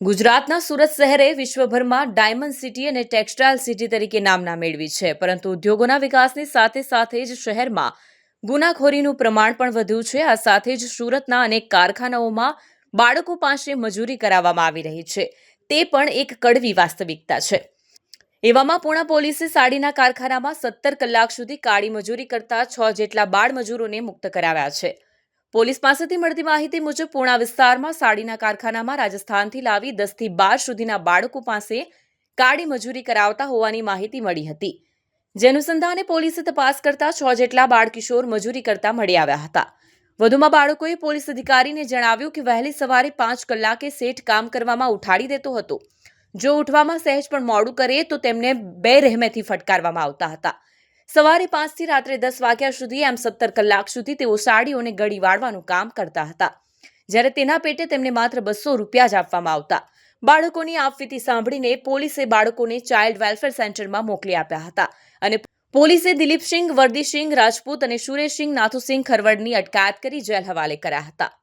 ગુજરાતના સુરત શહેરે વિશ્વભરમાં ડાયમંડ સિટી અને ટેક્સટાઇલ સિટી તરીકે નામના મેળવી છે, પરંતુ ઉદ્યોગોના વિકાસની સાથે સાથે જ શહેરમાં ગુનાખોરીનું પ્રમાણ પણ વધ્યું છે. આ સાથે જ સુરતના અનેક કારખાનાઓમાં બાળકો પાસે મજૂરી કરાવવામાં આવી રહી છે. તે પણ એક કડવી વાસ્તવિકતા છે. એવામાં પૂણા પોલીસે સાડીના કારખાનામાં સત્તર કલાક સુધી કાળી મજૂરી કરતા છ જેટલા બાળ મજૂરોને મુક્ત કરાવ્યા છે. પોલીસ પાસેથી મળતી માહિતી મુજબ પૂણા વિસ્તારમાં સાડીના કારખાનામાં રાજસ્થાનથી લાવી દસથી બાર સુધીના બાળકો પાસે કાળી મજૂરી કરાવતા હોવાની માહિતી મળી હતી. જે અનુસંધાને પોલીસે તપાસ કરતા છ જેટલા બાળકિશોર મજૂરી કરતા મળી આવ્યા હતા. વધુમાં બાળકોએ પોલીસ અધિકારીને જણાવ્યું કે વહેલી સવારે પાંચ કલાકે શેઠ કામ કરવામાં ઉઠાડી દેતો હતો. જો ઉઠવામાં સહેજ પણ મોડું કરે તો તેમને બે રહેમેથી ફટકારવામાં આવતા હતા. સવારે પાંચથી રાત્રે દસ વાગ્યા સુધી એમ સત્તર કલાક સુધી તેઓ સાડીઓને ગળી વાળવાનું કામ કરતા હતા. જ્યારે તેના પેટે તેમને માત્ર બસો રૂપિયા જ આપવામાં આવતા. બાળકોની આપવીતી સાંભળીને પોલીસે બાળકોને ચાઇલ્ડ વેલફેર સેન્ટરમાં મોકલી આપ્યા હતા અને પોલીસે દિલીપસિંહ, વર્દીસિંહ, રાજપૂત અને સુરેશસિંહ, નાથુસિંહ ખરવડની અટકાયત કરી જેલ હવાલે કર્યા હતા.